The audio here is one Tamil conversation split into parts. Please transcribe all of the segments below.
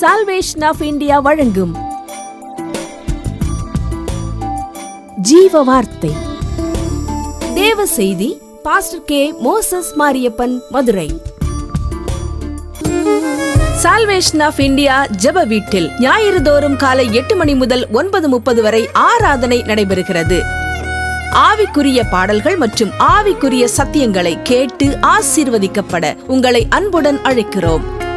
சால்வேஷன் ஆஃப் இந்தியா வழங்கும். ஜீவ வார்த்தை தேவ செய்தி pastor K Moses Mariappan Madurai. Salvation of India ஜெப வீட்டில் ஞாயிறு தோறும் காலை எட்டு மணி முதல் ஒன்பது முப்பது வரை ஆராதனை நடைபெறுகிறது. ஆவிக்குரிய பாடல்கள் மற்றும் ஆவிக்குரிய சத்தியங்களை கேட்டு ஆசீர்வதிக்கப்பட உங்களை அன்புடன் அழைக்கிறோம்.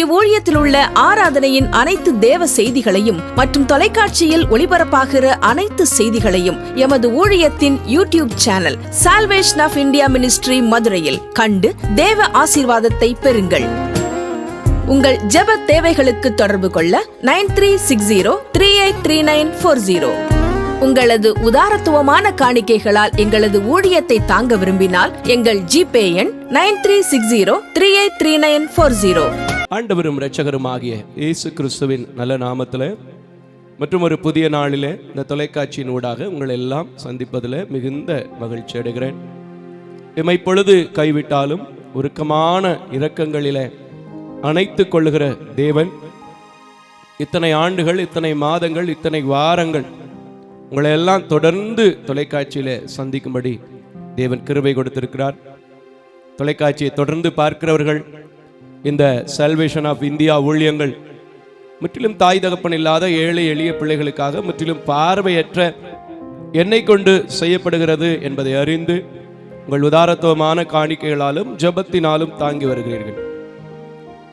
இவ்வூழியத்தில் உள்ள ஆராதனையின் அனைத்து தேவ செய்திகளையும் மற்றும் தொலைக்காட்சியில் ஒளிபரப்பாகிற அனைத்து செய்திகளையும் எமது ஊழியத்தின் YouTube channel salvation of India ministry மதுரையில் கண்டு தேவ ஆசீர்வாதத்தை பெறுங்கள். உங்கள் ஜெப தேவைகளுக்கு தொடர்பு கொள்ள nine three six zero three eight three nine four zero. உங்களது உதாரத்துவமான காணிக்கைகளால் எங்களது ஊழியத்தை தாங்க விரும்பினால் எங்கள் ஜிபே எண் nine three six zero three eight three nine four zero. ஆண்டவரும் இரட்சகருமாகிய இயேசு கிறிஸ்துவின் நல்ல நாமத்தில் மற்றும் ஒரு புதிய நாளிலே இந்த தொலைக்காட்சியின் ஊடாக உங்களை எல்லாம் சந்திப்பதில் மிகுந்த மகிழ்ச்சி அடைகிறேன். எம்மை பொழுது கைவிட்டாலும் உருக்கமான இரக்கங்களில் அணைத்து கொள்ளுகிற தேவன் இத்தனை ஆண்டுகள் இத்தனை மாதங்கள் இத்தனை வாரங்கள் உங்களை எல்லாம் தொடர்ந்து தொலைக்காட்சியில சந்திக்கும்படி தேவன் கிருபை கொடுத்திருக்கிறார். தொலைக்காட்சியை தொடர்ந்து பார்க்கிறவர்கள் இந்த சல்வேஷன் ஆஃப் இந்தியா ஊழியங்கள். முற்றிலும் தாய் தகப்பன் இல்லாத ஏழை எளிய பிள்ளைகளுக்காக முற்றிலும் பார்வையற்ற என்னை கொண்டு செய்யப்படுகிறது என்பதை அறிந்து உங்கள் உதாரத்துவமான காணிக்கைகளாலும் ஜெபத்தினாலும் தாங்கி வருகிறீர்கள்.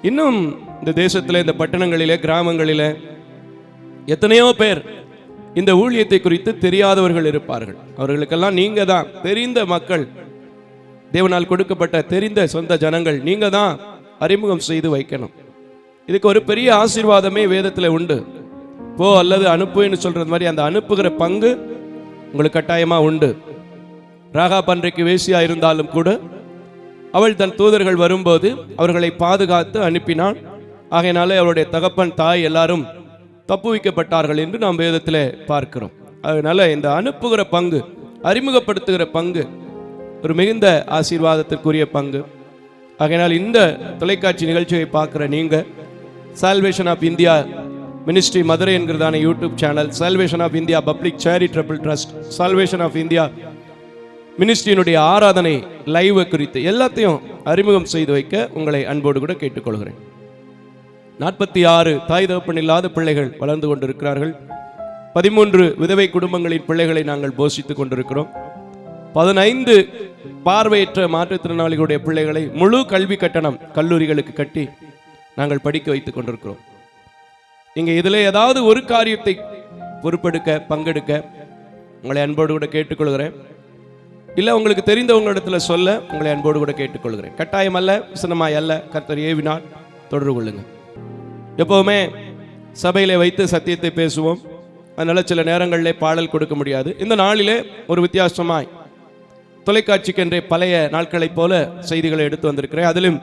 இன்னும் இந்த தேசத்தில் இந்த பட்டணங்களிலே கிராமங்களிலே எத்தனையோ பேர் இந்த ஊழியத்தை குறித்து தெரியாதவர்கள் இருப்பார்கள். அவர்களுக்கெல்லாம் நீங்க தான் தெரிந்த மக்கள். தேவனால் கொடுக்கப்பட்ட தெரிந்த சொந்த ஜனங்கள் நீங்க தான். அறிமுகம் செய்து வைக்கணும். இதுக்கு ஒரு பெரிய ஆசீர்வாதமே வேதத்தில் உண்டு. போ அல்லது அனுப்புன்னு சொல்கிறது மாதிரி அந்த அனுப்புகிற பங்கு உங்களுக்கு கட்டாயமாக உண்டு. ராகா பன்றைக்கு வேசியாக இருந்தாலும் கூட அவள் தன் தூதர்கள் வரும்போது அவர்களை பாதுகாத்து அனுப்பினாள். ஆகையினாலே அவளுடைய தகப்பன் தாய் எல்லாரும் தப்புவிக்கப்பட்டார்கள் என்று நாம் வேதத்தில் பார்க்கிறோம். அதனால் இந்த அனுப்புகிற பங்கு அறிமுகப்படுத்துகிற பங்கு ஒரு மிகுந்த ஆசீர்வாதத்திற்குரிய பங்கு. ஆகையினால் இந்த தொலைக்காட்சி நிகழ்ச்சியை பார்க்குற நீங்கள் salvation of India ministry Madurai என்கிறதான YouTube channel salvation of India public charitable trust salvation of India மினிஸ்ட்ரியினுடைய ஆராதனை லைவ் குறித்து எல்லாத்தையும் அறிமுகம் செய்து வைக்க உங்களை அன்போடு கூட கேட்டுக்கொள்கிறேன். நாற்பத்தி ஆறு தாய் தகப்பன் இல்லாத பிள்ளைகள் வளர்ந்து கொண்டிருக்கிறார்கள். பதிமூன்று விதவை குடும்பங்களின் பிள்ளைகளை நாங்கள் போஷித்துக் கொண்டிருக்கிறோம். பதினைந்து பார்வையற்ற மாற்றுத்திறனாளிகளுடைய பிள்ளைகளை முழு கல்வி கட்டணம் கல்லூரிகளுக்கு கட்டி நாங்கள் படிக்க வைத்துக் கொண்டிருக்கிறோம். இங்கே இதில் ஏதாவது ஒரு காரியத்தை பொறுப்பெடுக்க பங்கெடுக்க உங்களை அன்போடு கூட கேட்டுக்கொள்கிறேன். இல்லை உங்களுக்கு தெரிந்தவங்களிடத்தில் சொல்ல உங்களை அன்போடு கூட கேட்டுக்கொள்கிறேன். கட்டாயம் அல்ல விசனமாய் அல்ல கர்த்தர் ஏவினால் தொடர்பு கொள்ளுங்க. எப்போவுமே சபையில் வைத்து சத்தியத்தை பேசுவோம். அதனால் சில நேரங்களில் பாடல் கொடுக்க முடியாது. இந்த நாளிலே ஒரு வித்தியாசமாய் தொலைக்காட்சிக்கு என்றே பழைய நாட்களைப் போல செய்திகளை எடுத்து வந்திருக்கிறேன். அதிலும்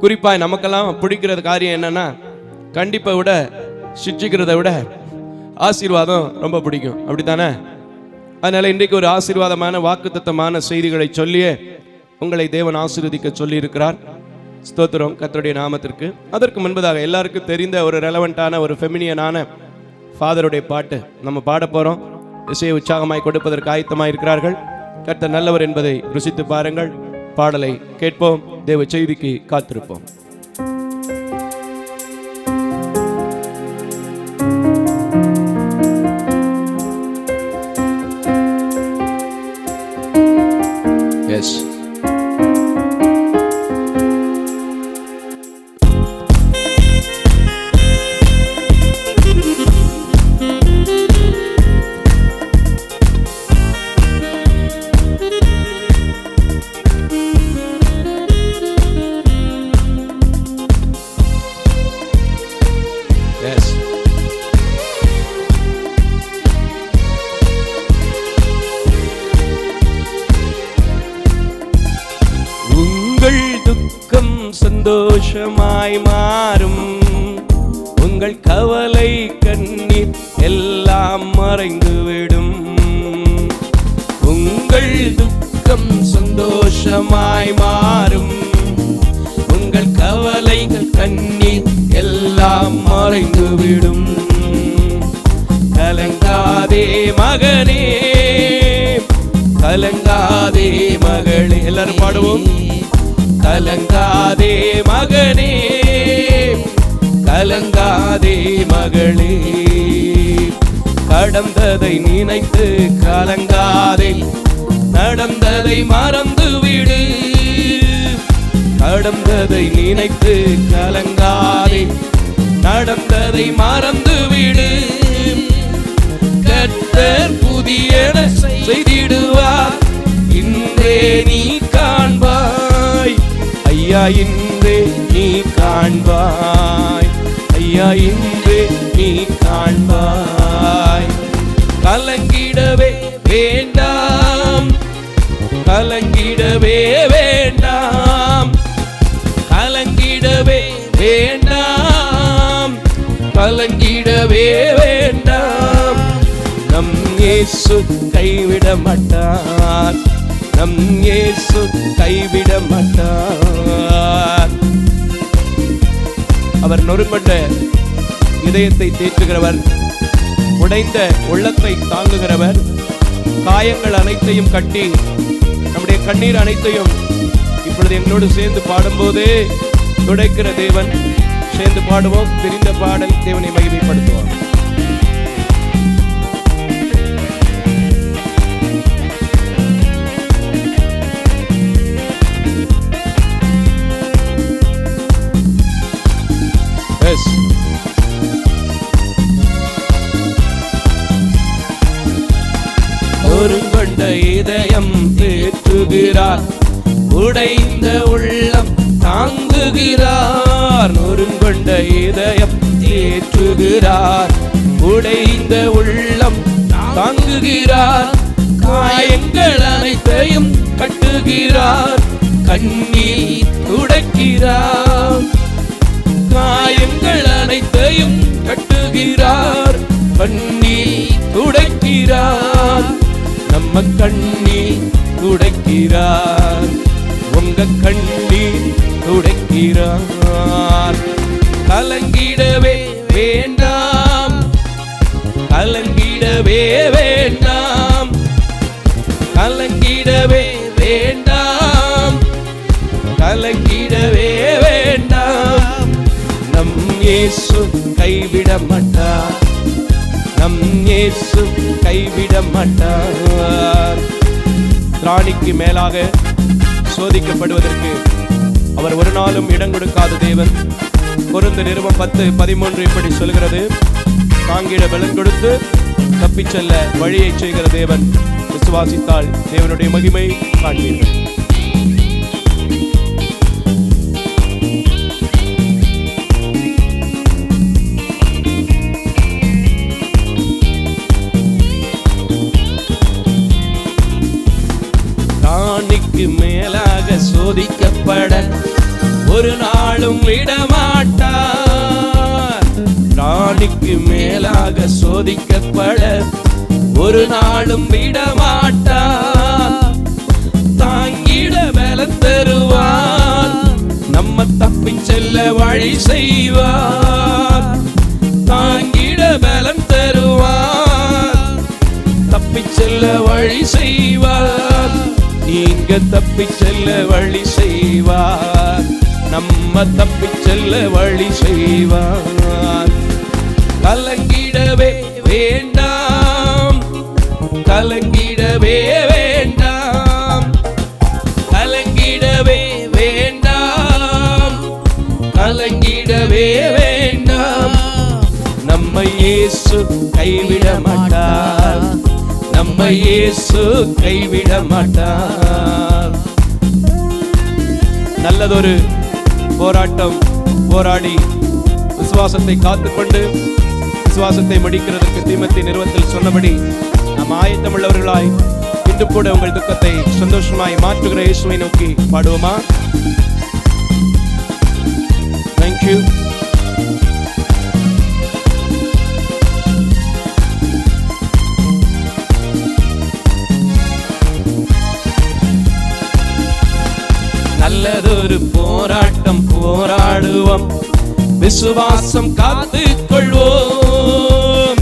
குறிப்பாக நமக்கெல்லாம் பிடிக்கிறது காரியம் என்னன்னா கண்டிப்பை விட சிச்சிக்கிறத விட ஆசீர்வாதம் ரொம்ப பிடிக்கும். அப்படித்தானே? அதனால இன்றைக்கு ஒரு ஆசீர்வாதமான வாக்குத்தத்தமான செய்திகளை சொல்லியே உங்களை தேவன் ஆசீர்வதிக்க சொல்லியிருக்கிறார். ஸ்தோத்திரம் கர்த்தருடைய நாமத்திற்கு. அதற்கு முன்பதாக எல்லாருக்கும் தெரிந்த ஒரு ரெலவெண்ட்டான ஒரு ஃபெமினியனான ஃபாதருடைய பாட்டு நம்ம பாட போகிறோம் இசையை உற்சாகமாய் கொடுப்பதற்கு ஆயத்தமாக இருக்கிறார்கள் கர்த்தர் நல்லவர் என்பதை ருசித்து பாருங்கள். பாடலை கேட்போம். தேவ செய்திக்கு காத்திருப்போம். சந்தோஷமாய் மாறும். உங்கள் கவலை கண்ணீர் எல்லாம் மறைந்துவிடும். உங்கள் துக்கம் சந்தோஷமாய் மாறும். உங்கள் கவலைகள் கண்ணீர் எல்லாம் மறைந்துவிடும். கலங்காதே மகனே கலங்காதே மகளே. எல்லாரும் பாடுவோம். கலங்காதே மகனே கலங்காதே மகளே. கடந்ததை நினைத்து கலங்காதே நடந்ததை மறந்து விடு. கடந்ததை நினைத்து கலங்காதே நடந்ததை மறந்து விடு. கத்தர் புதியன செய்திடுவார். ஐயா இன்றே நீ காண்பாய். ஐயா இன்றே நீ காண்பாய். கலங்கிடவே வேண்டாம். கலங்கிடவே வேண்டாம். கலங்கிடவே வேண்டாம். கலங்கிடவே வேண்டாம். நம் இயேசு கைவிட மாட்டார் நம் இயேசு கைவிட மாட்டார். அவர் நொறுமண்ட இதயத்தை தேற்றுகிறவர் உடைந்த உள்ளத்தை தாங்குகிறவர் காயங்கள் அனைத்தையும் கட்டி நம்முடைய கண்ணீர் அனைத்தையும் இப்பொழுது எங்களோடு சேர்ந்து பாடும்போது துடைக்கிற தேவன் சேர்ந்து பாடுவோம் தெரிந்த பாடல் தேவனை மகிமைப்படுத்துவோம். இதயம் தேற்றுகிறார் உடைந்த உள்ளம் தாங்குகிறார். நொறுங்கொண்ட இதயம் தேற்றுகிறார் உடைந்த உள்ளம் தாங்குகிறார். காயங்கள் அனைத்தையும் கட்டுகிறார். கண்ணீர் துடைக்கிறார். காயங்கள் அனைத்தையும் கட்டுகிறார். கண்ணீர் துடைக்கிறார். நம்ம கண்ணீர் துடைக்கிறார். உங்க கண்ணீர் துடைக்கிறார். கலங்கிடவே வேண்டாம். கலங்கிடவே வேண்டாம். கலங்கிடவே வேண்டாம். கலங்கிடவே வேண்டாம். நம் இயேசு கைவிட மாட்டார் நம் இயேசு கைவிட மாட்டார். திராணிக்கு மேலாக சோதிக்கப்படுவதற்கு அவர் ஒரு நாளும் இடம் கொடுக்காத தேவன். பொருந்து நிறுவம் பத்து பதிமூன்று இப்படி சொல்கிறது. தாங்கிட பலன் கொடுத்து தப்பிச் செல்ல வழியை செய்கிற தேவன். விசுவாசித்தால் தேவனுடைய மகிமை காண்பீர்கள். மேலாக சோதிக்கப்பட ஒரு நாளும் விடமாட்டார். ராணிக்கு மேலாக சோதிக்கப்பட ஒரு நாளும் விடமாட்டார். தாங்கிட பலம் தருவார். நம்ம தப்பி செல்ல வழி செய்வார். தாங்கிட பலம் தருவார். தப்பி செல்ல வழி செய்வார். நீங்க தப்பி செல்ல வழி செய்வார். நம்ம தப்பி செல்ல வழி செய்வார். கலங்கிடவே வேண்டாம். கலங்கிடவே வேண்டாம். கலங்கிடவே வேண்டாம். கலங்கிடவே வேண்டாம். நம்ம இயேசு கைவிட மாட்டார் நம்ம இயேசு கைவிட மாட்டார். நல்லதொரு போராட்டம் போராடி விசுவாசத்தை காத்துக்கொண்டு விசுவாசத்தை முடிக்கிறதற்கு தீமத்தி நிறுவத்தில் சொன்னபடி நாம் ஆயத்தமுள்ளவர்களாய் இன்று கூட உங்கள் துக்கத்தை சந்தோஷமாய் மாற்றுகிற இயேசுவை நோக்கி பாடுவோமா? தேங்க்யூ ஒரு போராட்டம் போராடுவோம். விசுவாசம் காத்து கொள்வோம்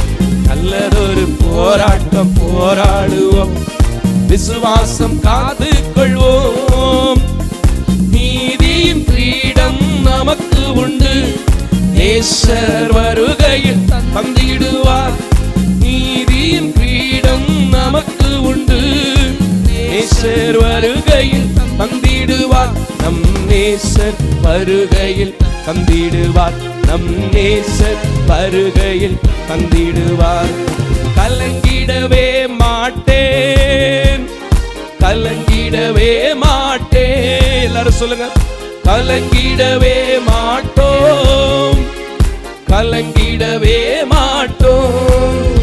நல்லதொரு போராட்டம் போராடுவோம். விசுவாசம் காத்து வருகையில் தந்திடுவார். நம் நேசர் வருகையில் தந்திடுவார். கலங்கிடவே மாட்டேன். கலங்கிடவே மாட்டேன். எல்லாரும் சொல்லுங்க. கலங்கிடவே மாட்டோம். கலங்கிடவே மாட்டோம்.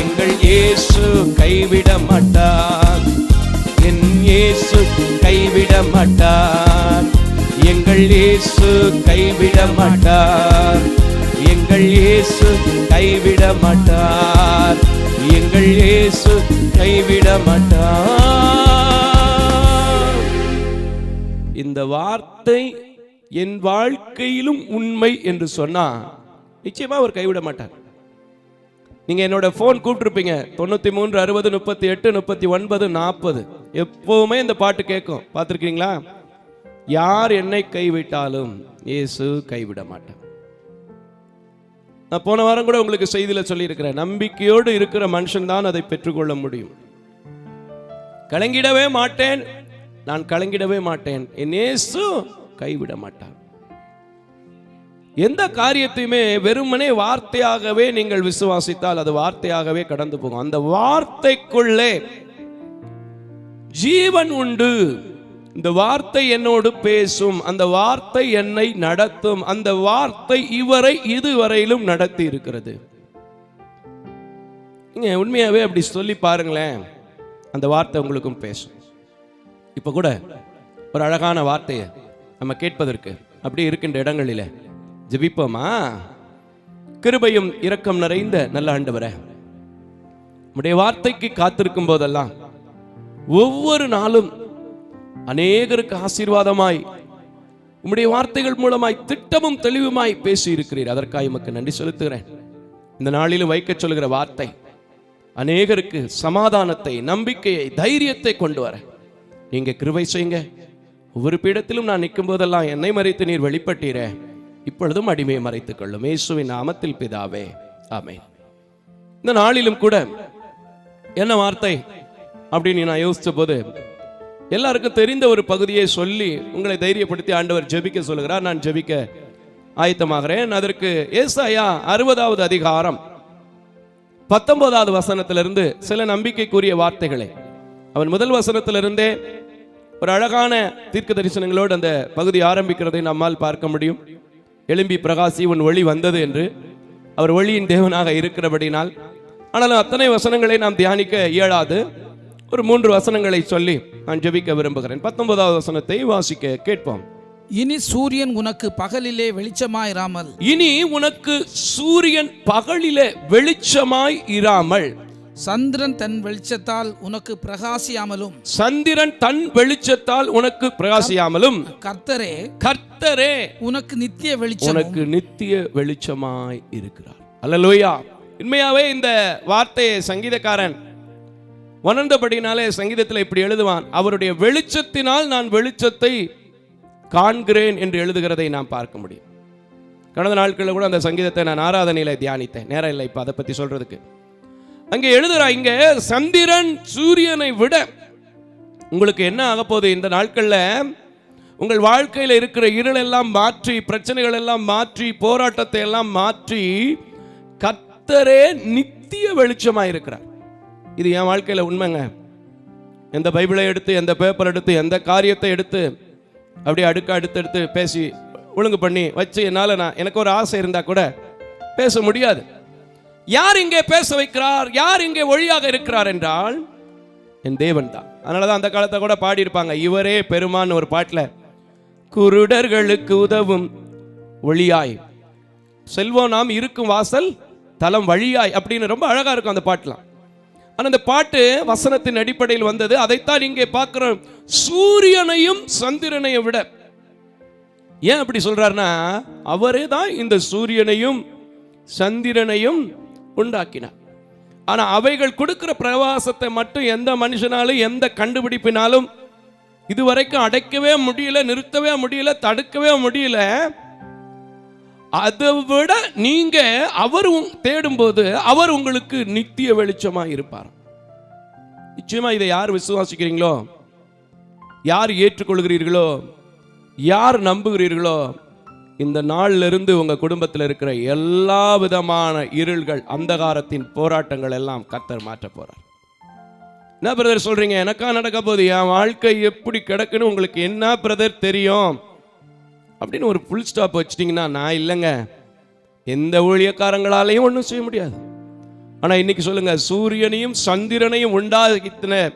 எங்கள் இயேசு கைவிட மாட்டார். என் இயேசு கைவிட மாட்டார். எங்கள் இயேசு கைவிட மாட்டார் எங்கள் இயேசு கைவிட மாட்டார் எங்கள் இயேசு கைவிட மாட்டார் இந்த வார்த்தை என் வாழ்க்கையிலும் உண்மை என்று சொன்னா நிச்சயமா அவர் கைவிட மாட்டார் நீங்க என்னோட ஃபோன் கூப்பிட்டுருப்பீங்க. தொண்ணூத்தி மூன்று அறுபது முப்பத்தி எட்டு முப்பத்தி ஒன்பது நாற்பது. எப்பவுமே இந்த பாட்டு கேட்கும். பார்த்துருக்கீங்களா? யார் என்னை கைவிட்டாலும் இயேசு கைவிட மாட்டார் நான் போன வாரம் கூட உங்களுக்கு செய்தியில் சொல்லியிருக்கிறேன் நம்பிக்கையோடு இருக்கிற மனுஷன் தான் அதை பெற்றுக்கொள்ள முடியும். கலங்கிடவே மாட்டேன் நான் கலங்கிடவே மாட்டேன். என் இயேசு கைவிட மாட்டார் எந்த காரியத்தையுமே வெறுமனே வார்த்தையாகவே நீங்கள் விசுவாசித்தால் அது வார்த்தையாகவே கடந்து போகும். அந்த வார்த்தைக்குள்ளே ஜீவன் உண்டு. இந்த வார்த்தை என்னோடு பேசும் அந்த வார்த்தை என்னை நடத்தும் அந்த வார்த்தை இவரை இதுவரையிலும் நடத்தி இருக்கிறது. நீங்கள் உண்மையாகவே அப்படி சொல்லி பாருங்களேன் அந்த வார்த்தை உங்களுக்கும் பேசும். இப்போ கூட ஒரு அழகான வார்த்தையை நம்ம கேட்பதற்கு அப்படி இருக்கின்ற இடங்களில் ஜெபிப்போமா? கிருபையும் இரக்கம் நிறைந்த நல்ல ஆண்டவரே உடைய வார்த்தைக்கு காத்திருக்கும் போதெல்லாம் ஒவ்வொரு நாளும் அநேகருக்கு ஆசீர்வாதமாய் உம்முடைய வார்த்தைகள் மூலமாய் திட்டமும் தெளிவுமாய் பேசி இருக்கிறீர் அதற்காக உமக்கு நன்றி செலுத்துகிறேன். இந்த நாளிலும் வைக்க சொல்கிற வார்த்தை அநேகருக்கு சமாதானத்தை நம்பிக்கையை தைரியத்தை கொண்டு வர. நீங்க கிருவை செய்யுங்க. ஒவ்வொரு பீடத்திலும் நான் நிற்கும் போதெல்லாம் என்னை மறைத்து நீர் வெளிப்பட்டீர. இப்பொழுதும் அடிமையை மறைத்துக் கொள்ளும். இயேசுவின் நாமத்தில் பிதாவே. ஆமே இந்த நாளிலும் கூட என்ன வார்த்தை அப்படின்னு நான் யோசிச்ச போது எல்லாருக்கும் தெரிந்த ஒரு பகுதியை சொல்லி உங்களை தைரியப்படுத்தி ஆண்டவர் ஜெபிக்க சொல்லுகிறார். நான் ஜெபிக்க ஆயத்தமாகிறேன். அதற்கு ஏசாயா அறுபதாவது அதிகாரம் பத்தொன்பதாவது வசனத்திலிருந்து சில நம்பிக்கைக்குரிய வார்த்தைகளை. அவன் முதல் வசனத்திலிருந்தே ஒரு அழகான தீர்க்க தரிசனங்களோடு அந்த பகுதி ஆரம்பிக்கிறதை நம்மால் பார்க்க முடியும். எழும்பி பிரகாசி உன் ஒளி வந்தது என்று. அவர் ஒளியின் தேவனாக இருக்கிறபடினால். ஆனாலும் அத்தனை வசனங்களை நாம் தியானிக்க இயலாது. ஒரு மூன்று வசனங்களை சொல்லி நான் ஜெபிக்க விரும்புகிறேன். பத்தொன்பதாவது வசனத்தை வாசிக்க கேட்போம். இனி சூரியன் உனக்கு பகலிலே வெளிச்சமாயிராமல். இனி உனக்கு சூரியன் பகலிலே வெளிச்சமாய் இராமல் சந்திரன் தன் வெளிச்சத்தால் உனக்கு பிரகாசியாமலும். சந்திரன் தன் வெளிச்சத்தால் உனக்கு பிரகாசியாமலும். கர்த்தரே கர்த்தரே உனக்கு நித்திய வெளிச்சம் உனக்கு நித்திய வெளிச்சமாய் இருக்கிறார். அல்லேலூயா. உண்மையாவே இந்த வார்த்தையை சங்கீதக்காரன் உணர்ந்தபடினாலே சங்கீதத்தில் இப்படி எழுதுவான் அவருடைய வெளிச்சத்தினால் நான் வெளிச்சத்தை காண்கிறேன் என்று எழுதுகிறதை நாம் பார்க்க முடியும். கடந்த நாட்களில் கூட அந்த சங்கீதத்தை நான் ஆராதனையில தியானித்தேன். நேரம் இல்லை இப்போ அதை பற்றி சொல்றதுக்கு. அங்கே எழுதுறா இங்க சந்திரன் சூரியனை விட உங்களுக்கு என்ன ஆக போகுது? இந்த நாட்களில் உங்கள் வாழ்க்கையில் இருக்கிற இருள் எல்லாம் மாற்றி பிரச்சனைகள் எல்லாம் மாற்றி போராட்டத்தை எல்லாம் மாற்றி கத்தரே நித்திய வெளிச்சமாக இருக்கிறார் இது என் வாழ்க்கையில் உண்மைங்க. எந்த பைபிளை எடுத்து எந்த பேப்பர் எடுத்து எந்த காரியத்தை எடுத்து அப்படியே அடுக்க அடுத்து எடுத்து பேசி ஒழுங்கு பண்ணி வச்சு என்னால் நான் எனக்கு ஒரு ஆசை இருந்தால் கூட பேச முடியாது. யார் இங்கே பேச வைக்கிறார்? யார் இங்கே ஒழியாக இருக்கிறார் என்றால் என் தேவன் தான். அதனால தான் அந்த காலத்தை கூட பாடியிருப்பாங்க இவரே பெருமான்னு ஒரு பாட்டில் குருடர்களுக்கு உதவும் ஒளியாய். செல்வம் நாம் இருக்கும் வாசல் தலம் வழியாய் அப்படின்னு ரொம்ப அழகாக இருக்கும் அந்த பாட்டெலாம். ஆனால் அந்த பாட்டு வசனத்தின் அடிப்படையில் வந்தது. அதைத்தான் இங்கே பார்க்கிறோம். சூரியனையும் சந்திரனையும் விட. ஏன் அப்படி சொல்றாருன்னா அவரே தான் இந்த சூரியனையும் சந்திரனையும் உண்டாக்கினார். ஆனா அவைகள் கொடுக்கிற பிரவாசத்தை மட்டும் எந்த மனுஷனாலும் எந்த கண்டுபிடிப்பினாலும் இதுவரைக்கும் அடைக்கவே முடியல நிறுத்தவே முடியல தடுக்கவே முடியல. அதை விட நீங்க அவர் தேடும்போது அவர் உங்களுக்கு நித்திய வெளிச்சமா இருப்பார். நிச்சயமா இதை யார் விசுவாசிக்கிறீங்களோ? யார் ஏற்றுக்கொள்கிறீர்களோ? யார் நம்புகிறீர்களோ? இந்த நாள்ல இருந்து உங்க குடும்பத்தில் இருக்கிற எல்லா விதமான இருள்கள் அந்தகாரத்தின் போராட்டங்கள் எல்லாம் கத்தர் மாற்ற போறார். என்ன பிரதர் சொல்றீங்க? எனக்கா நடக்க போகுது? என் வாழ்க்கை எப்படி கிடக்குன்னு உங்களுக்கு என்ன பிரதர் தெரியும்? அப்படின்னு ஒரு ஃபுல் ஸ்டாப் வச்சிட்டிங்கன்னா நான் இல்லைங்க. எந்த ஊழியக்காரங்களாலையும் ஒன்றும் செய்ய முடியாது. ஆனால் இன்னைக்கு சொல்லுங்க சூரியனையும் சந்திரனையும் உண்டாக்கின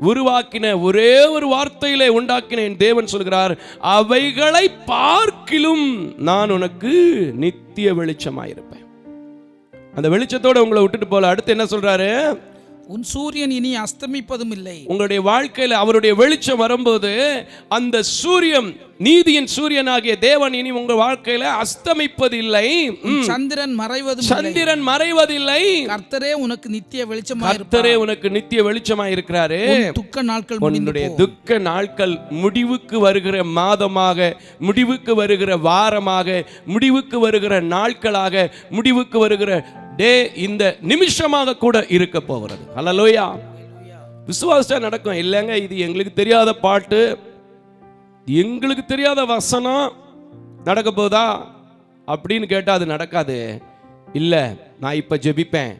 உருவாக்கின ஒரே ஒரு வார்த்தையிலே உண்டாக்கின என் தேவன் சொல்கிறார் அவைகளை பார்க்கிலும் நான் உனக்கு நித்திய வெளிச்சமாயிருப்பேன். அந்த வெளிச்சத்தோட உங்களை விட்டுட்டு போல. அடுத்து என்ன சொல்றாரு? உன் சூரியன் இனி அஸ்தமிப்பதும் இல்லை உங்களுடைய வாழ்க்கையில அவருடைய வெளிச்சம் வரும்போது அந்த சூரியன் நீதியின் சூரியனாகிய தேவன் இனி உங்க வாழ்க்கையில அஸ்தமிப்பதில்லை. சந்திரன் மறைவதும் இல்லை சந்திரன் மறைவதில்லை. கர்த்தரே உனக்கு நித்திய வெளிச்சமா கர்த்தரே உனக்கு நித்திய வெளிச்சமா இருக்கிறாரு துக்க நாட்கள் உன்னுடைய. துக்க நாட்கள் முடிவுக்கு வருகிற மாதமாக முடிவுக்கு வருகிற வாரமாக முடிவுக்கு வருகிற நாட்களாக முடிவுக்கு வருகிற டே இந்த நிமிஷமாக கூட இருக்க போகிறது. ஹலலோயா விசுவாசம் நடக்கும். இல்லைங்க இது எங்களுக்கு தெரியாத பாட்டு. எங்களுக்கு தெரியாத வசனம் நடக்க போதா? அப்படின்னு கேட்டால் அது நடக்காது. இல்லை நான் இப்போ ஜெபிப்பேன்.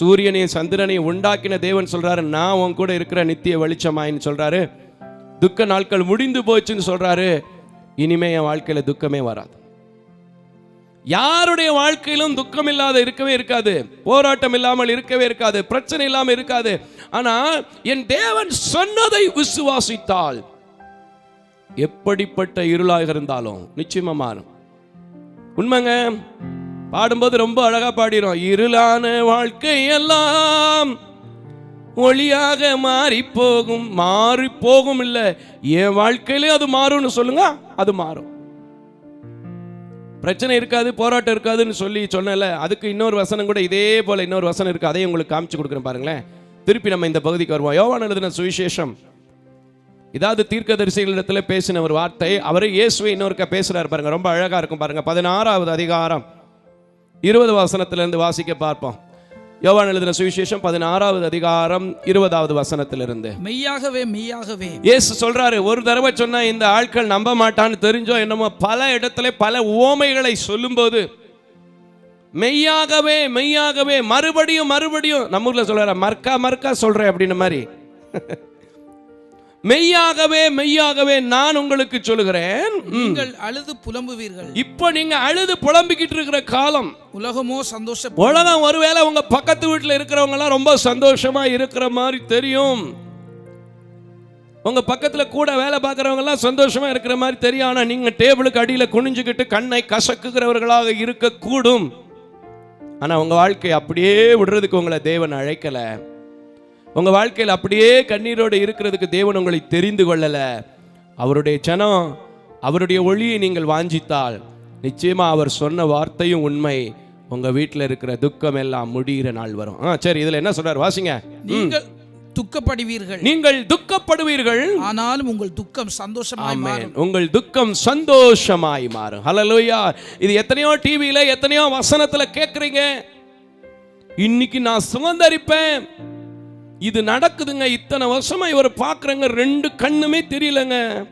சூரியனையும் சந்திரனையும் உண்டாக்கின தேவன் சொல்கிறாரு நான் உன் கூட இருக்கிற நித்திய வெளிச்சமாயின்னு சொல்கிறாரு துக்க நாட்கள் முடிந்து போச்சுன்னு சொல்கிறாரு இனிமே என் வாழ்க்கையில் துக்கமே வராது. யாருடைய வாழ்க்கையிலும் துக்கம் இல்லாத இருக்கவே இருக்காது போராட்டம் இல்லாமல் இருக்கவே இருக்காது பிரச்சனை இல்லாமல் இருக்காது. ஆனா என் தேவன் சொன்னதை விசுவாசித்தால் எப்படிப்பட்ட இருளாக இருந்தாலும் நிச்சயமா மாறும். உண்மைங்க? பாடும்போது ரொம்ப அழகா பாடிரும் இருளான வாழ்க்கை எல்லாம் ஒளியாக மாறி போகும் மாறி போகும் இல்லை. என் வாழ்க்கையிலே அது மாறும்னு சொல்லுங்க அது மாறும். பிரச்சனை இருக்காது போராட்டம் இருக்காதுன்னு சொல்லி சொன்னல அதுக்கு இன்னொரு வசனம் கூட இதே போல இன்னொரு வசனம் இருக்கு. அதையும் உங்களுக்கு காமிச்சு கொடுக்குறேன் பாருங்களேன். திருப்பி நம்ம இந்த பகுதிக்கு வருவோம். யோவான் எழுதின சுவிசேஷம். ஏதாவது தீர்க்க தரிசிகளிடத்தில் பேசின ஒரு வார்த்தை. அவரே இயேசுவை இன்னொருக்க பேசுறாரு பாருங்க. ரொம்ப அழகா இருக்கும் பாருங்க. பதினாறாவது அதிகாரம். இருபது வசனத்திலிருந்து வாசிக்க பார்ப்போம். யோவான் எழுதின சுவிசேஷம் பதினாறாவது அதிகாரம் இருபதாவது வசனத்திலிருந்து. மெய்யாகவே மெய்யாகவே. இயேசு சொல்றாரு ஒரு தடவை சொன்னா இந்த ஆட்கள் நம்ப மாட்டான்னு தெரிஞ்சோ என்னமோ பல இடத்துல பல ஓமைகளை சொல்லும்போது மெய்யாகவே மெய்யாகவே மறுபடியும் மறுபடியும் நம்ம ஊர்ல சொல்றாரு மர்க்கா மர்க்கா சொல்றேன் அப்படின்னு மாதிரி. மெய்யாகவே மெய்யாகவே நான் உங்களுக்கு சொல்லுகிறேன். நீங்கள் அழுது புலம்புவீர்கள். இப்போ நீங்க அழுது புலம்பிக்கிட்டு இருக்கிற காலம். உலகமோ சந்தோஷ உலகம் ஒருவேளை உங்க பக்கத்து வீட்டில் இருக்கிறவங்க எல்லாம் ரொம்ப சந்தோஷமா இருக்கிற மாதிரி தெரியும். உங்க பக்கத்துல கூட வேலை பார்க்குறவங்க எல்லாம் சந்தோஷமா இருக்கிற மாதிரி தெரியும். ஆனா நீங்க டேபிளுக்கு அடியில குனிஞ்சுக்கிட்டு கண்ணை கசக்குகிறவர்களாக இருக்கக்கூடும். ஆனா உங்க வாழ்க்கை அப்படியே விடுறதுக்கு உங்களை தேவன் அழைக்கல. உங்க வாழ்க்கையில் அப்படியே கண்ணீரோடு இருக்கிறதுக்கு தேவன் உங்களை தெரிந்து கொள்ளல. அவருடைய ஜனம் அவருடைய ஒளியை நீங்கள் வாஞ்சித்தால் நிச்சயமா அவர் சொன்ன வார்த்தையும் உண்மை. உங்க வீட்டில் இருக்கிற துக்கம் எல்லாம் முடிகிற நாள் வரும். ஆ சரி இதுல என்ன சொல்றாரு? வாசிங்க. நீங்கள் துக்கப்படுவீர்கள். நீங்கள் துக்கப்படுவீர்கள். ஆனாலும் உங்கள் துக்கம் சந்தோஷமாய் மாறும். உங்கள் துக்கம் சந்தோஷமாய் மாறும். ஹalleluya இது எத்தனையோ டிவியில எத்தனையோ வசனத்துல கேக்குறீங்க. இன்னைக்கு நான் சுதந்தரிப்பேன் இது நடக்குதுங்க. இத்தனை வருஷமா இவர் பார்க்குறேங்க. ரெண்டு கண்ணுமே தெரியலங்க.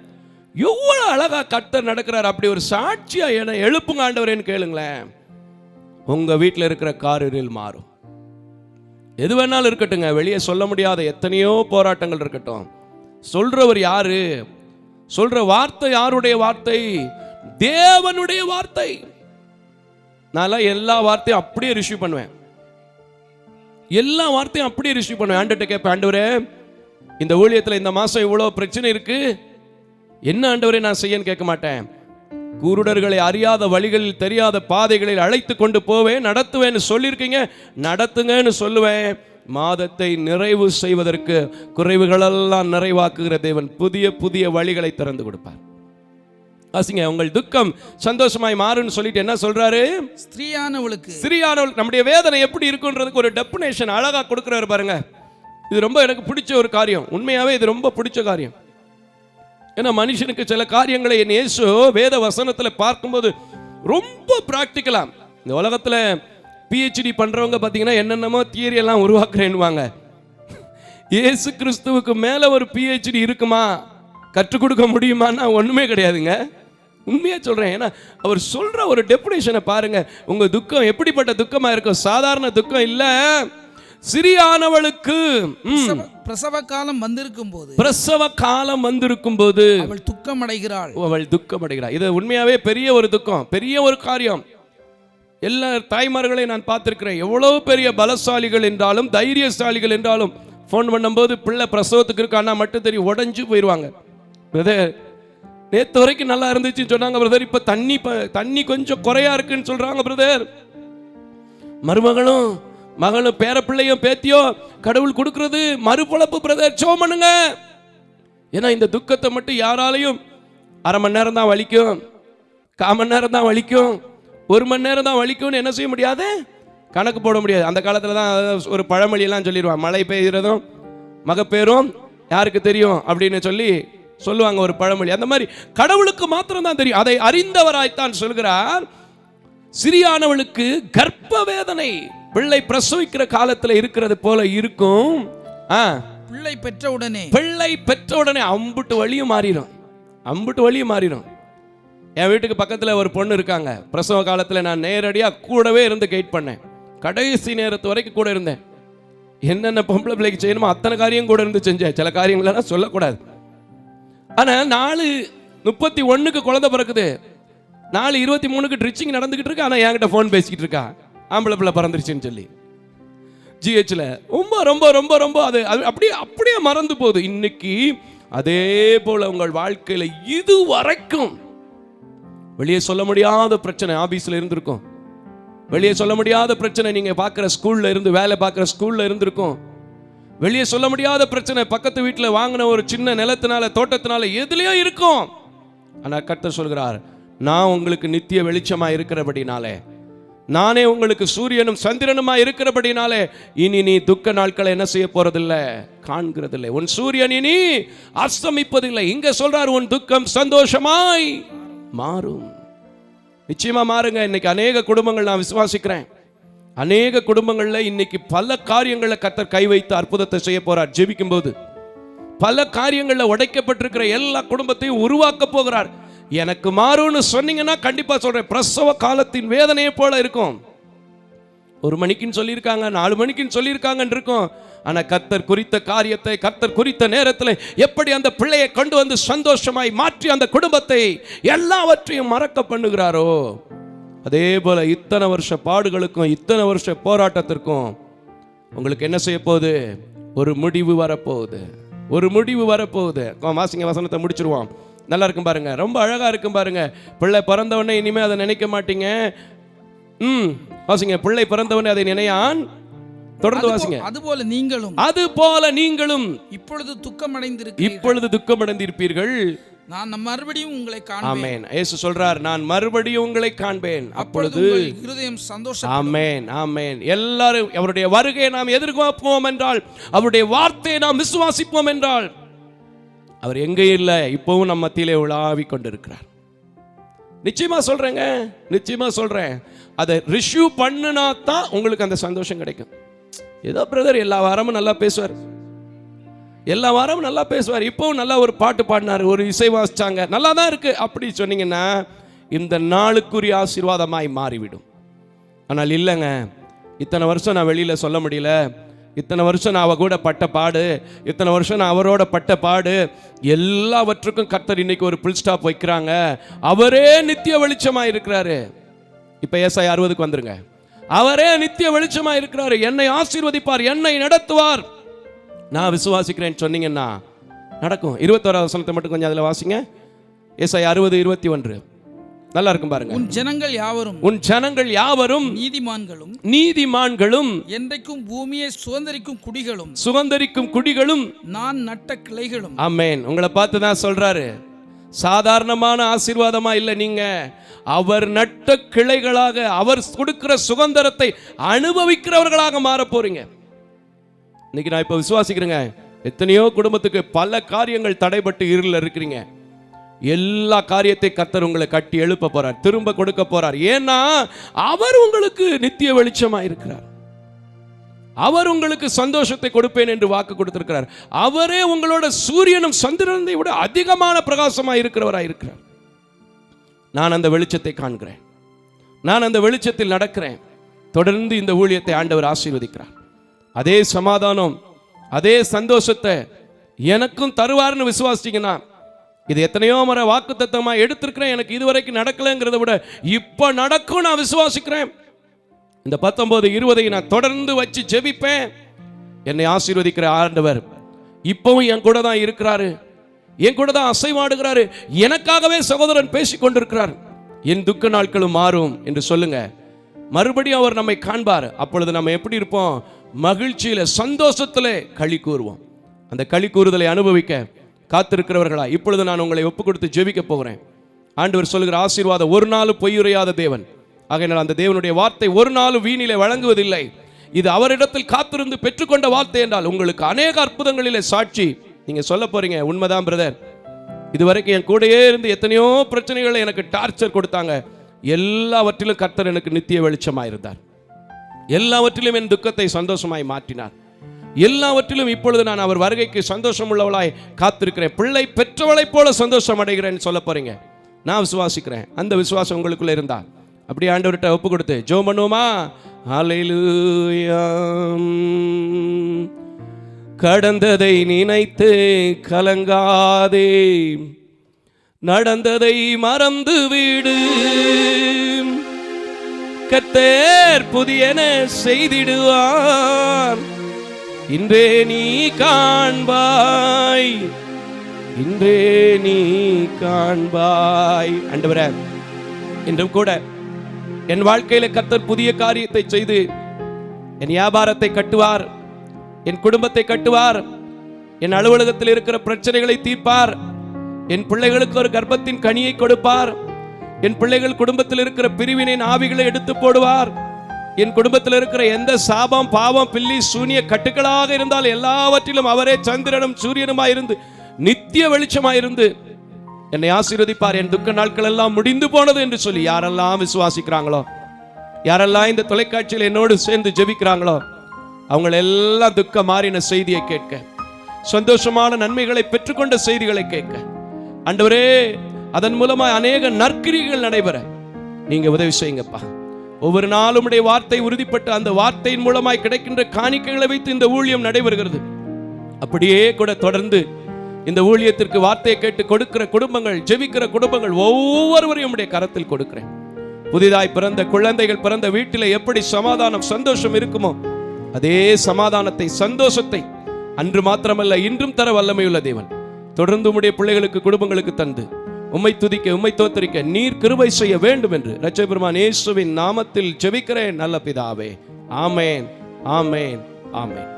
எவ்வளோ அழகா கத்தர் நடக்கிறார். அப்படி ஒரு சாட்சியாக என எழுப்புங்க ஆண்டவரேன்னு கேளுங்களேன். உங்கள் வீட்டில் இருக்கிற காரில் மாறும். எது வேணாலும் இருக்கட்டுங்க. வெளியே சொல்ல முடியாத எத்தனையோ போராட்டங்கள் இருக்கட்டும். சொல்றவர் யாரு? சொல்ற வார்த்தை யாருடைய வார்த்தை? தேவனுடைய வார்த்தை. நான்லாம் எல்லா வார்த்தையும் அப்படியே ரிசீவ் பண்ணுவேன். எல்லா வார்த்தையும் அப்படியே ரிசீவ் பண்ணுவேன். ஆண்டுகிட்ட கேட்பேன் ஆண்டவரே இந்த ஊழியத்தில் இந்த மாதம் இவ்வளோ பிரச்சனை இருக்கு. என்ன ஆண்டவரே நான் செய்யன்னு கேட்க மாட்டேன். குருடர்களை அறியாத வழிகளில் தெரியாத பாதைகளில் அழைத்து கொண்டு போவேன் நடத்துவேன்னு சொல்லியிருக்கீங்க. நடத்துங்கன்னு சொல்லுவேன். மாதத்தை நிறைவு செய்வதற்கு குறைவுகளெல்லாம் நிறைவாக்குகிற தேவன் புதிய புதிய வழிகளை திறந்து கொடுப்பார். வாசிங்க உங்கள் துக்கம் சந்தோஷமாய் மாறுன்னு சொல்லிட்டு என்ன சொல்றாரு? ஸ்திரீயானவளுக்கு. சிறியானவள் நம்முடைய வேதனை எப்படி இருக்குன்றதுக்கு ஒரு டெபினேஷன் அழகா கொடுக்குறாரு பாருங்க. இது ரொம்ப எனக்கு பிடிச்ச ஒரு காரியம். உண்மையாவே இது ரொம்ப பிடிச்ச காரியம். ஏன்னா மனுஷனுக்கு சில காரியங்களை என் இயேசு வேத வசனத்துல பார்க்கும்போது ரொம்ப பிராக்டிக்கலா இந்த உலகத்துல பிஹெச்டி பண்றவங்க பார்த்தீங்கன்னா என்னென்னமோ தியரி எல்லாம் உருவாக்குறேன்னுவாங்க. இயேசு கிறிஸ்துவுக்கு மேல ஒரு பிஹெச்டி இருக்குமா? கற்றுக் கொடுக்க முடியுமான்னா ஒண்ணுமே கிடையாதுங்க. உண்மையா சொல்றேன். ஏன்னா அவர் சொல்ற ஒரு டெபினேஷனை பாருங்க. உங்க துக்கம் எப்படிப்பட்ட துக்கமா இருக்கும் சாதாரண துக்கம் இல்ல. சிறியானவளுக்கு பிரசவ காலம் வந்திருக்கும் போது பிரசவ காலம் வந்திருக்கும் போது அவள் துக்கம் அடைகிறாள் அவள் துக்கம் அடைகிறாள் இது உண்மையாவே பெரிய ஒரு துக்கம் பெரிய ஒரு காரியம். எல்லா தாய்மார்களையும் நான் பார்த்திருக்கிறேன். எவ்வளவு பெரிய பலசாலிகள் என்றாலும் தைரியசாலிகள் என்றாலும் ஃபோன் பண்ணும்போது பிள்ளை பிரசவத்துக்கு இருக்கான்னா மட்டும் தெரியும் உடஞ்சு போயிடுவாங்க பிரதர் நேற்று வரைக்கும் நல்லா இருந்துச்சுன்னு சொன்னாங்க பிரதர் இப்போ தண்ணி தண்ணி கொஞ்சம் குறையா இருக்குன்னு சொல்றாங்க பிரதர் மருமகளும் மகளும் பேரப்பிள்ளையும் பேத்தியோ கடவுள் கொடுக்கறது மறுபொழப்பு பிரதர் சோ பண்ணுங்க. ஏன்னா இந்த துக்கத்தை மட்டும் யாராலையும் அரை மணி நேரம் தான் வலிக்கும். கால் மணி நேரம் தான் வலிக்கும். ஒரு மணி நேரம் தான் வலிக்கும்னு என்ன செய்ய முடியாது? கணக்கு போட முடியாது. அந்த காலத்தில் தான் ஒரு பழமொழியெல்லாம் சொல்லிடுவான் மழை பெய்கிறதும் மகப்பேரும் யாருக்கு தெரியும்? அப்படின்னு சொல்லி சொல்லுவாங்க ஒரு பழமொழி. அந்த மாதிரி கடவுளுக்கு மாத்திரம் தான் தெரியும். அதை அறிந்தவராய்த்தான் சொல்கிறார். சிறியானவளுக்கு கர்ப்ப வேதனை பிள்ளை பிரசவிக்கிற காலத்துல இருக்கிறது போல இருக்கும். ஆ. பிள்ளை பெற்ற உடனே. பிள்ளை பெற்ற உடனே அம்புட்டு வழியும் மாறிடும் அம்புட்டு வழியும் மாறிடும் என் வீட்டுக்கு பக்கத்தில் ஒரு பொண்ணு இருக்காங்க. பிரசவ காலத்தில் நான் நேரடியாக கூடவே இருந்து கைட் பண்ணேன். கடைசி நேரத்து வரைக்கும் கூட இருந்தேன். என்னென்ன பொம்பளை பிள்ளைக்கு செய்யணுமோ அத்தனை காரியம் கூட இருந்து செஞ்சேன். சில காரியங்களெல்லாம் சொல்லக்கூடாது. ஆனால் நாலு முப்பத்தி ஒன்றுக்கு குழந்தை பிறக்குது. நாலு இருபத்தி மூணுக்கு ட்ரிச்சிங் நடந்துகிட்டு இருக்கு ஆனால் என்கிட்ட ஃபோன் பேசிக்கிட்டு இருக்கா. ஆம்பளை பிள்ளை பறந்துருச்சுன்னு சொல்லி. ஜிஹெச்சில் ரொம்ப ரொம்ப ரொம்ப ரொம்ப அது அது அப்படியே அப்படியே மறந்து போகுது. இன்னைக்கு அதே போல் உங்கள் வாழ்க்கையில் இது வரைக்கும் வெளியே சொல்ல முடியாத பிரச்சனை ஆபீஸில் இருந்திருக்கும். வெளியே சொல்ல முடியாத பிரச்சனை நீங்கள் பார்க்குற ஸ்கூலில் இருந்து வேலை பார்க்குற ஸ்கூலில் இருந்திருக்கும். வெளியே சொல்ல முடியாத பிரச்சனை. பக்கத்து வீட்டில் வாங்கின ஒரு சின்ன நிலத்தினால தோட்டத்தினால எதுலேயோ இருக்கும். ஆனால் கர்த்தர் சொல்கிறார் நான் உங்களுக்கு நித்திய வெளிச்சமாக இருக்கிறபடினாலே நானே உங்களுக்கு சூரியனும் சந்திரனுமா இருக்கிறபடினாலே இனி நீ துக்க நாட்களை என்ன செய்ய போறதில்லை? காண்கிறதில்லை. உன் சூரியன் இனி அஸ்தமிப்பதில்லை. இங்க சொல்றார் உன் துக்கம் சந்தோஷமாய் மாறும். நிச்சயமா மாறுங்க. இன்னைக்கு அநேக குடும்பங்கள் நான் விசுவாசிக்கிறேன். அநேக குடும்பங்களில் இன்னைக்கு பல காரியங்களை கத்தர் கை வைத்து அற்புதத்தை செய்ய போறார். ஜெபிக்கும் போது பல காரியங்களில் உடைக்கப்பட்டிருக்கிற எல்லா குடும்பத்தையும் உருவாக்க போகிறார். எனக்கு மாறும்னு சொன்னீங்கன்னா கண்டிப்பா சொல்றேன். பிரசவ காலத்தின் வேதனையை போல இருக்கும். ஒரு மணிக்குன்னு சொல்லியிருக்காங்க நாலு மணிக்குன்னு சொல்லியிருக்காங்கன்னு இருக்கும். ஆனால் கத்தர் குறித்த காரியத்தை கத்தர் குறித்த நேரத்தில் எப்படி அந்த பிள்ளையை கொண்டு வந்து சந்தோஷமாய் மாற்றி அந்த குடும்பத்தை எல்லாவற்றையும் மறக்க பண்ணுகிறாரோ? அதே போல இத்தனை வருஷ பாடுகளுக்கும் இத்தனை வருஷ போராட்டத்திற்கும் உங்களுக்கு என்ன செய்ய போகுது? ஒரு முடிவு வரப்போகுது. ஒரு முடிவு வரப்போகுது. வாசிங்க வசனத்தை முடிச்சிருவோம். நல்லா இருக்கும் பாருங்க. ரொம்ப அழகா இருக்கும் பாருங்க. பிள்ளை பிறந்த உடனே இனிமே அதை நினைக்க மாட்டீங்க. ம் வாசிங்க. பிள்ளை பிறந்தவனே அதை நினையான். தொடர்ந்து வாசிங்க. அதுபோல நீங்களும். அது போல நீங்களும். இப்பொழுது துக்கம் அடைந்திருக்கிறீர்கள் இப்பொழுது துக்கமடைந்திருப்பீர்கள். நான் மறுபடியும் உங்களை காண்பேன். இயேசு சொல்றார் நான் மறுபடியும் உங்களை காண்பேன். அப்பொழுது இருதயம் சந்தோஷம் ஆமென் ஆமென். எல்லாரும் அவருடைய வருகையை நாம் எதிர்பார்ப்போம் என்றால் அவருடைய வார்த்தையை நாம் விசுவாசிப்போம் என்றால் அவர் எங்கே இல்லை இப்பவும் நம்ம மத்தியிலே உலாவிக் கொண்டிருக்கிறார். நிச்சயமா சொல்றேங்க நிச்சயமா சொல்றேன். அதை ரிஷ்யூ பண்ணுனா தான் உங்களுக்கு அந்த சந்தோஷம் கிடைக்கும். ஏதோ பிரதர் எல்லா வாரமும் நல்லா பேசுவார். எல்லா வாரமும் நல்லா பேசுவார். இப்போவும் நல்லா ஒரு பாட்டு பாடினார் ஒரு இசை வாசிச்சாங்க. நல்லா தான் இருக்குது அப்படி சொன்னீங்கன்னா இந்த நாளுக்குரிய ஆசீர்வாதமாய் மாறிவிடும். ஆனால் இல்லைங்க. இத்தனை வருஷம் நான் வெளியில் சொல்ல முடியல. இத்தனை வருஷம் நான் அவ கூட பட்ட பாடு இத்தனை வருஷம் நான் அவரோட பட்ட பாடு எல்லாவற்றுக்கும் கர்த்தர் இன்னைக்கு ஒரு புல் ஸ்டாப் வைக்கிறாங்க. அவரே நித்திய வெளிச்சமாக இருக்கிறாரு. இப்போ ஏசாய் அறுபதுக்கு வந்துருங்க. அவரே நித்திய வெளிச்சமாக இருக்கிறாரு. என்னை ஆசீர்வதிப்பார் என்னை நடத்துவார். நான் விசுவாசிக்கிறேன்னு சொன்னீங்கன்னா நடக்கும். இருபத்தோராவது வசனத்தை மட்டும் கொஞ்சம் அதில் வாசிங்க. ஏசாய் அறுபது இருபத்தி ஒன்று. நல்லா இருக்கும் பாருங்க. உன் ஜனங்கள் யாவரும் உன் ஜனங்கள் யாவரும் நீதிமான்களும் நீதிமான்களும் என்றைக்கும் பூமியை சுதந்தரிக்கும் குடிகளும் சுகந்தரிக்கும் குடிகளும் நான் நட்ட கிளைகளும். ஆமென். உங்களை பார்த்து தான் சொல்றாரு. சாதாரணமான ஆசீர்வாதமா இல்லை நீங்க. அவர் நட்ட கிளைகளாக அவர் கொடுக்கிற சுதந்திரத்தை அனுபவிக்கிறவர்களாக மாற போறீங்க. இன்னைக்கு நான் இப்போ விசுவாசிக்கிறேங்க. எத்தனையோ குடும்பத்துக்கு பல காரியங்கள் தடைபட்டு இருளில் இருக்கிறீங்க. எல்லா காரியத்தை கத்தர் உங்களை கட்டி எழுப்ப போறார் திரும்ப கொடுக்க போறார். ஏன்னா அவர் உங்களுக்கு நித்திய வெளிச்சமா இருக்கிறார். அவர் உங்களுக்கு சந்தோஷத்தை கொடுப்பேன் என்று வாக்கு கொடுத்திருக்கிறார். அவரே உங்களோட சூரியனும் சந்திரனை விட அதிகமான பிரகாசமாக இருக்கிறவராக இருக்கிறார். நான் அந்த வெளிச்சத்தை காண்கிறேன். நான் அந்த வெளிச்சத்தில் நடக்கிறேன். தொடர்ந்து இந்த ஊழியத்தை ஆண்டவர் ஆசீர்வதிக்கிறார். அதே சமாதானம் அதே சந்தோஷத்தை எனக்கும் தருவார்னு விசுவாசிச்சிங்கன்னா இது எத்தனையோ முறை வாக்கு தத்தமா எடுத்திருக்கிறேன் எனக்கு இதுவரைக்கும் நடக்கலைங்கிறத விட இப்போ நடக்கும் நான் விசுவாசிக்கிறேன். இந்த பத்தொன்பது இருபதை நான் தொடர்ந்து வச்சு ஜெபிப்பேன். என்னை ஆசீர்வதிக்கிற ஆண்டவர் இப்பவும் என் கூட தான் இருக்கிறாரு. என் கூட தான் அசைவாடுகிறாரு. எனக்காகவே சகோதரன் பேசிக் கொண்டிருக்கிறார் என் துக்க நாட்களும் மாறும் என்று சொல்லுங்கள் மறுபடியும் அவர் நம்மை காண்பார். அப்பொழுது நம்ம எப்படி இருப்போம்? மகிழ்ச்சியில் சந்தோஷத்தில் களி கூறுவோம். அந்த களி கூறுதலை அனுபவிக்க காத்திருக்கிறவர்களா இப்பொழுது நான் உங்களை ஒப்பு கொடுத்து ஜெபிக்க போகிறேன். ஆண்டவர் சொல்லுகிற ஆசீர்வாதம் ஒரு நாளும் பொய்யுரையாத தேவன். ஆகையினால் அந்த தேவனுடைய வார்த்தை ஒரு நாளும் வீணிலே வழங்குவதில்லை. இது அவரிடத்தில் காத்திருந்து பெற்றுக்கொண்ட வார்த்தை என்றால் உங்களுக்கு அநேக அற்புதங்களிலே சாட்சி. நீங்கள் சொல்ல போறீங்க உண்மைதான் பிரதர் இதுவரைக்கும் என் கூடயே இருந்து எத்தனையோ பிரச்சனைகளை எனக்கு டார்ச்சர் கொடுத்தாங்க. எல்லாவற்றிலும் கர்த்தர் எனக்கு நித்திய வெளிச்சமாக இருந்தார் எல்லாவற்றிலும் என் துக்கத்தை சந்தோஷமாய் மாற்றினார். எல்லாவற்றிலும் இப்பொழுது நான் அவர் வருகைக்கு சந்தோஷம் உள்ளவளாய் காத்திருக்கிறேன். பிள்ளை பெற்றவளைப் போல சந்தோஷம் அடைகிறேன்னு சொல்ல போறீங்க. நான் விசுவாசிக்கிறேன். அந்த விசுவாசம் உங்களுக்குள்ள இருந்தா. அப்படியே ஆண்டவர்கிட்ட ஒப்பு கொடுத்து ஜோ பண்ணுவோமா கடந்ததை நினைத்து கலங்காதே. நடந்ததை மறந்து வீடு. கத்தேர் புதியன செய்திடுவார். இன்றே நீ காண்பாய். இன்றே நீ காண்பாய். அண்டவர இன்றும் கூட என் வாழ்க்கையில கத்தர் புதிய காரியத்தை செய்து என் வியாபாரத்தை கட்டுவார். என் குடும்பத்தை கட்டுவார். என் அலுவலகத்தில் இருக்கிற பிரச்சனைகளை தீர்ப்பார். என் பிள்ளைகளுக்கு ஒரு கர்ப்பத்தின் கனியை கொடுப்பார். என் பிள்ளைகள் குடும்பத்தில் இருக்கிற பிரிவினை ஆவிகளை எடுத்து போடுவார். என் குடும்பத்தில் இருக்கிற எந்த சாபம் பாவம் பில்லி சூனிய கட்டுக்களாக இருந்தால் எல்லாவற்றிலும் அவரே சந்திரனும் சூரியனுமாய் இருந்து நித்திய வெளிச்சமாய் இருந்து என்னை ஆசீர்வதிப்பார். என் துக்க நாட்கள் எல்லாம் முடிந்து போனது என்று சொல்லி யாரெல்லாம் விசுவாசிக்கிறாங்களோ யாரெல்லாம் இந்த தொலைக்காட்சியில் என்னோடு சேர்ந்து ஜெபிக்கிறாங்களோ அவங்கள எல்லாம் துக்க மாறின செய்தியை கேட்க சந்தோஷமான நன்மைகளை பெற்றுக்கொண்ட செய்திகளை கேட்க ஆண்டவரே அதன் மூலமா அநேக நற்கிரிகள் நடைபெற. நீங்க உதவி செய்யுங்கப்பா. ஒவ்வொரு நாளும் உடைய வார்த்தை உறுதிப்பட்டு அந்த வார்த்தையின் மூலமாய் கிடைக்கின்ற காணிக்கைகளை வைத்து இந்த ஊழியம் நடைபெறுகிறது. அப்படியே கூட தொடர்ந்து இந்த ஊழியத்திற்கு வார்த்தையை கேட்டு கொடுக்கிற குடும்பங்கள் ஜெபிக்கிற குடும்பங்கள் ஒவ்வொருவரையும் உடைய கரத்தில் கொடுக்கிறேன். புதிதாய் பிறந்த குழந்தைகள் பிறந்த வீட்டில் எப்படி சமாதானம் சந்தோஷம் இருக்குமோ அதே சமாதானத்தை சந்தோஷத்தை அன்று மாத்திரமல்ல இன்றும் தர வல்லமையுள்ள தேவன். தொடர்ந்து உம்முடைய பிள்ளைகளுக்கு குடும்பங்களுக்கு தந்து உம்மை துதிக்க உம்மை தோத்தரிக்க நீர் கிருபை செய்ய வேண்டும் என்று ரச்சபெருமான் இயேசுவின் நாமத்தில் ஜெபிக்கிறேன் நல்ல பிதாவே. ஆமேன் ஆமேன் ஆமேன்.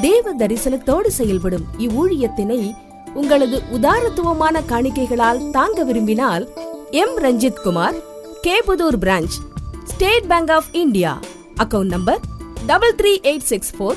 தேவ தரிசனத்தோடு செயல்படும் இவ்வூழியத்தினை உங்களது உதாரத்துவமான காணிக்கைகளால் தாங்க விரும்பினால் M. Ranjith Kumar K Pudur branch State Bank of India account number double three eight six four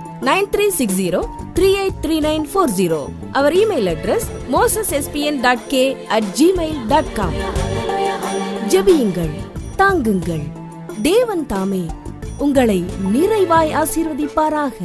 nine three six zero three eight three nine four zero. Our email address Moses SPN dot K at Gmail dot com ஜெபியுங்கள் தாங்குங்கள். தேவன் தாமே உங்களை நிறைவாய் ஆசீர்வதிப்பாராக.